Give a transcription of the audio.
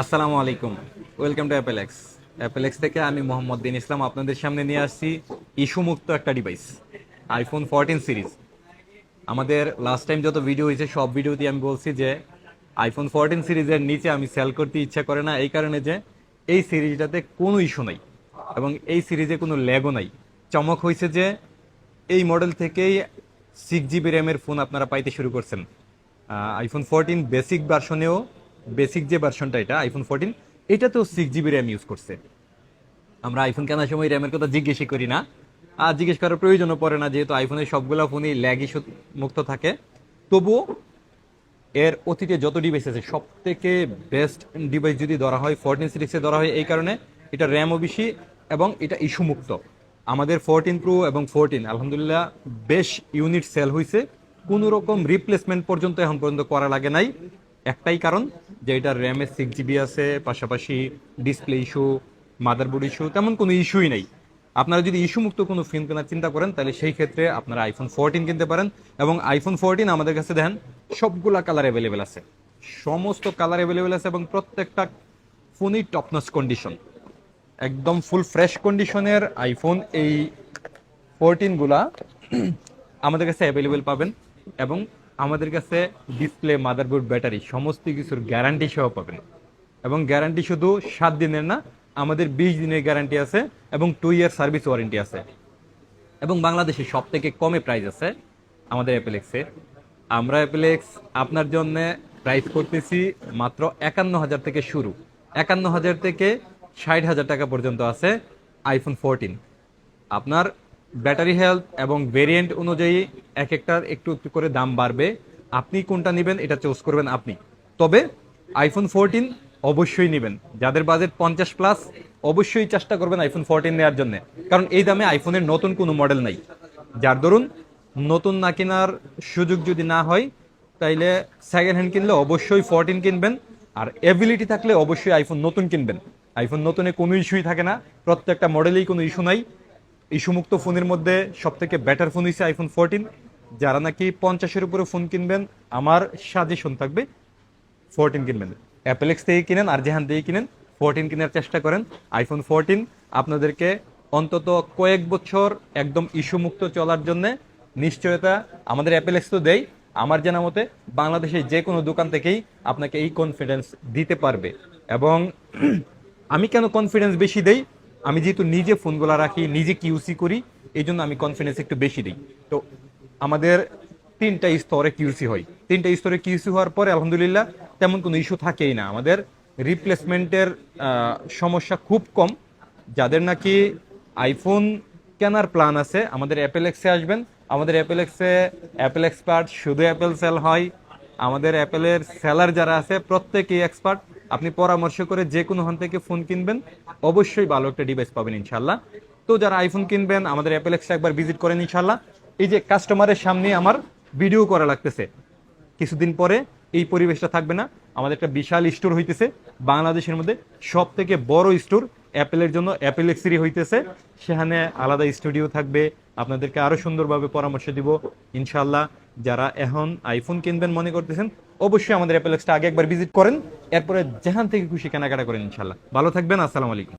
আসসালামু আলাইকুম। Welcome to অ্যাপেলেক্স অ্যাপেলেক্স থেকে আমি মোহাম্মদ দিন ইসলাম আপনাদের সামনে নিয়ে আসছি ইস্যুমুক্ত একটা ডিভাইস আইফোন ফোরটিন সিরিজ আমাদের লাস্ট টাইম যত ভিডিও হয়েছে, সব ভিডিওতে আমি বলছি যে আইফোন ফোরটিন সিরিজের নিচে আমি সেল করতে ইচ্ছা করে না, এই কারণে যে এই সিরিজটাতে কোনো ইস্যু নাই এবং এই সিরিজে কোনো ল্যাগও নাই। চমক হয়েছে যে এই মডেল থেকেই সিক্স জিবি র্যামের ফোন আপনারা পাইতে শুরু করছেন। আইফোন ফোরটিন বেসিক ভার্সনেও বেসিক যে ভার্সনটা এটা আইফোন ফোরটিন এটাতেও সিক্স জিবি র্যাম ইউজ করছে। আমরা আইফোন কেনার সময় র্যামের কথা জিজ্ঞেসই করি না। আর জিজ্ঞেস করার প্রয়োজনও পড়ে না, যেহেতু আইফোনের সবগুলো ফোনই ল্যাগ ইস্যু মুক্ত থাকে। তবুও এর অতীতে যত ডিভাইস আছে সব থেকে বেস্ট ডিভাইস যদি ধরা হয় ফোরটিন সিরিজে ধরা হয়, এই কারণে এটা র্যামও বেশি এবং এটা ইস্যু মুক্ত। আমাদের ফোরটিন প্রো এবং ফোরটিন আলহামদুলিল্লাহ, বেশ ইউনিট সেল হয়েছে কোনো রকম রিপ্লেসমেন্ট পর্যন্ত এখন পর্যন্ত করা লাগে নাই। একটাই কারণ যে এটা র্যামে সিক্স জিবি আছে, পাশাপাশি ডিসপ্লে ইস্যু মাদারবোর্ড ইস্যু তেমন কোনো ইস্যুই নেই। আপনারা যদি ইস্যু মুক্ত কোনো ফোন কেনার চিন্তা করেন, তাহলে সেই ক্ষেত্রে আপনারা আইফোন ফোরটিন কিনতে পারেন এবং আইফোন ফোরটিন আমাদের কাছে দেখেন, সবগুলা কালার অ্যাভেলেবেল আছে। সমস্ত কালার অ্যাভেলেবেল আছে এবং প্রত্যেকটা ফোনই টপনস কন্ডিশন একদম ফুল ফ্রেশ কন্ডিশনের আইফোন এই ফোরটিনগুলা আমাদের কাছে অ্যাভেলেবেল পাবেন এবং আমাদের কাছে ডিসপ্লে মাদারবোর্ড ব্যাটারি সমস্ত কিছুর গ্যারান্টি সহ পাবেন। এবং গ্যারান্টি শুধু সাত দিনের না, আমাদের বিশ দিনের গ্যারান্টি আছে এবং টু ইয়ার সার্ভিস ওয়ারেন্টি আছে। এবং বাংলাদেশে সব থেকে কমে প্রাইস আছে আমাদের অ্যাপেলেক্সে আমরা অ্যাপেলেক্স আপনার জন্য প্রাইস করতেছি মাত্র একান্ন হাজার থেকে শুরু। একান্ন হাজার থেকে ষাট হাজার টাকা পর্যন্ত আছে আইফোন ফোরটিন আপনার ব্যাটারি হেলথ এবং ভেরিয়েন্ট অনুযায়ী এক একটার একটু একটু করে দাম বাড়বে। আপনি কোনটা নেবেন, এটা চুজ করবেন আপনি। তবে আইফোন ফোরটিন অবশ্যই নেবেন। যাদের বাজেট পঞ্চাশ প্লাস অবশ্যই চেষ্টা করবেন আইফোন ফোরটিন নেওয়ার জন্য। কারণ এই দামে আইফোনের নতুন কোনো মডেল নাই। যার দরুন নতুন না কেনার সুযোগ যদি না হয়, তাইলে সেকেন্ড হ্যান্ড কিনলে অবশ্যই ফোরটিন কিনবেন। আর এবিলিটি থাকলে অবশ্যই আইফোন নতুন কিনবেন। আইফোন নতুনে কোনো ইস্যুই থাকে না। প্রত্যেকটা মডেলেই কোনো ইস্যু নাই। ইস্যুমুক্ত ফোনের মধ্যে সব থেকে বেটার ফোন হয়েছে আইফোন ফোরটিন যারা নাকি পঞ্চাশের উপরে ফোন কিনবেন, আমার সাজেশন থাকবে ফোরটিন কিনবেন। অ্যাপেলেক্স থেকে কিনেন, আর যেখান থেকে কিনেন ফোরটিন কেনার চেষ্টা করেন। আইফোন ফোরটিন আপনাদেরকে অন্তত কয়েক বছর একদম ইস্যুমুক্ত চলার জন্য নিশ্চয়তা আমাদের অ্যাপেলেক্স তো দেয় আমার জানা মতে বাংলাদেশের যে কোনো দোকান থেকেই আপনাকে এই কনফিডেন্স দিতে পারবে। এবং আমি কেন কনফিডেন্স বেশি দেই? আমি যেহেতু নিজে ফোনগুলো রাখি, নিজে কিউসি করি, এই জন্য আমি কনফিডেন্স একটু বেশি দিই। তো আমাদের তিনটা স্তরে কিউসি হয়। তিনটা স্তরে কিউসি হওয়ার পরে, আলহামদুলিল্লাহ, তেমন কোনো ইস্যু থাকেই না। আমাদের রিপ্লেসমেন্টের সমস্যা খুব কম। যাদের নাকি আইফোন কেনার প্ল্যান আছে, আমাদের অ্যাপেল এক্সে আসবেন। আমাদের অ্যাপেল এক্সে অ্যাপেল এক্সপার্ট শুধু অ্যাপেল সেল হয়। আমাদের অ্যাপেলের সেলার যারা আছে, প্রত্যেকেই এক্সপার্ট আপনি পরামর্শ করে যে কোনো হান থেকে ফোন কিনবেন। অবশ্যই ভালো একটা ডিভাইস পাবেন ইনশাল্লাহ তো যারা আইফোন কিনবেন, আমাদের অ্যাপেল এক্সটা একবার ভিজিট করেন ইনশাল্লাহ এই যে কাস্টমারের সামনে আমার ভিডিও করা লাগতেছে। কিছুদিন পরে এই পরিবেশটা থাকবে না। আমাদের একটা বিশাল স্টোর হইতেছে। বাংলাদেশের মধ্যে সব থেকে বড় স্টোর অ্যাপেলের জন্য অ্যাপেল এক্সিরি হইতেছে। সেখানে আলাদা স্টুডিও থাকবে। আপনাদেরকে আরও সুন্দরভাবে পরামর্শ দিব। ইনশাল্লাহ যারা এখন আইফোন কিনবেন মনে করতেছেন অবশ্যই আমাদের অ্যাপেলেক্সটা আগে একবার ভিজিট করেন। এরপরে যেখান থেকে খুশি কেনাকাটা করেন ইনশাল্লাহ ভালো থাকবেন, আসসালামু আলাইকুম।